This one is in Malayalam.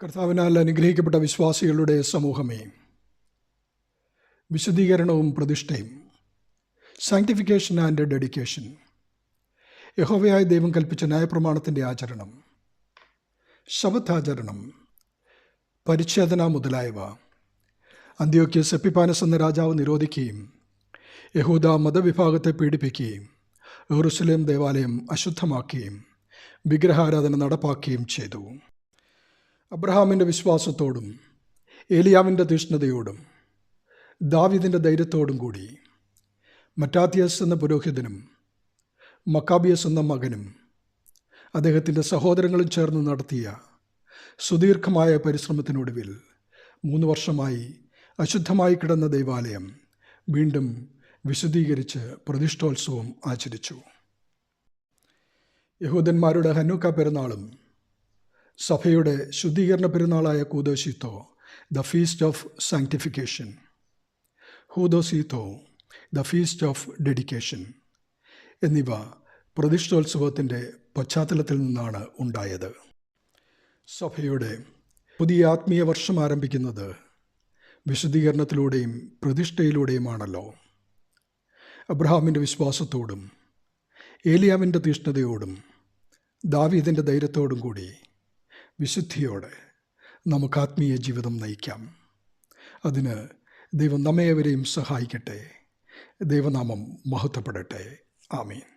കർത്താവിനാൽ അനുഗ്രഹിക്കപ്പെട്ട വിശ്വാസികളുടെ സമൂഹമേ വിശദീകരണവും പ്രതിഷ്ഠയും സാങ്ക്ടിഫിക്കേഷൻ ആൻഡ് ഡെഡിക്കേഷൻ യഹോവയായ ദൈവം കൽപ്പിച്ച ന്യായപ്രമാണത്തിന്റെ ആചരണം ശബദ്ധാചരണം പരിച്ഛേദന മുതലായവ അന്ത്യോക്യ സെപ്പിപ്പാനസ് എന്ന രാജാവ് നിരോധിക്കുകയും യഹൂദ മതവിഭാഗത്തെ പീഡിപ്പിക്കുകയും യെറുസലേം ദേവാലയം അശുദ്ധമാക്കുകയും വിഗ്രഹാരാധന നടപ്പാക്കുകയും ചെയ്തു. അബ്രഹാമിന്റെ വിശ്വാസത്തോടും ഏലിയാവിന്റെ തീഷ്ണതയോടും ദാവിദിന്റെ ധൈര്യത്തോടും കൂടി. മറ്റാത്തിയസ് എന്ന പുരോഹിതനും മക്കാബിയസ് എന്ന മകനും അദ്ദേഹത്തിന്റെ സഹോദരങ്ങളും ചേർന്ന് നടത്തിയ സുദീർഘമായ പരിശ്രമത്തിനൊടുവിൽ മൂന്ന് വർഷമായി അശുദ്ധമായി കിടന്ന ദൈവാലയം വീണ്ടും വിശദീകരിച്ച് പ്രതിഷ്ഠോത്സവം ആചരിച്ചു. യഹൂദന്മാരുടെ ഹനൂക്ക പെരുന്നാളും സഭയുടെ ശുദ്ധീകരണ പെരുന്നാളായ കൂദോശീത്തോ ദ ഫീസ്റ്റ് ഓഫ് സാങ്ക്ടിഫിക്കേഷൻ. ഹൂദോസീത്തോ ദ ഫീസ്റ്റ് ഓഫ് ഡെഡിക്കേഷൻ എന്നിവ പ്രതിഷ്ഠോത്സവത്തിന്റെ പശ്ചാത്തലത്തിൽ നിന്നാണ് ഉണ്ടായത്. സഭയുടെ പുതിയ ആത്മീയ വർഷം ആരംഭിക്കുന്നത് വിശദീകരണത്തിലൂടെയും പ്രതിഷ്ഠയിലൂടെയുമാണല്ലോ. അബ്രഹാമിന്റെ വിശ്വാസത്തോടും ഏലിയാവിന്റെ തീഷ്ണതയോടും ദാവീദിന്റെ ധൈര്യത്തോടും കൂടി വിശുദ്ധിയോടെ നമുക്ക് ആത്മീയ ജീവിതം നയിക്കാം. അതിന് ദൈവം നമ്മേവരെയും സഹായിക്കട്ടെ. ദൈവനാമം മഹത്വപ്പെടട്ടെ. ആമീൻ.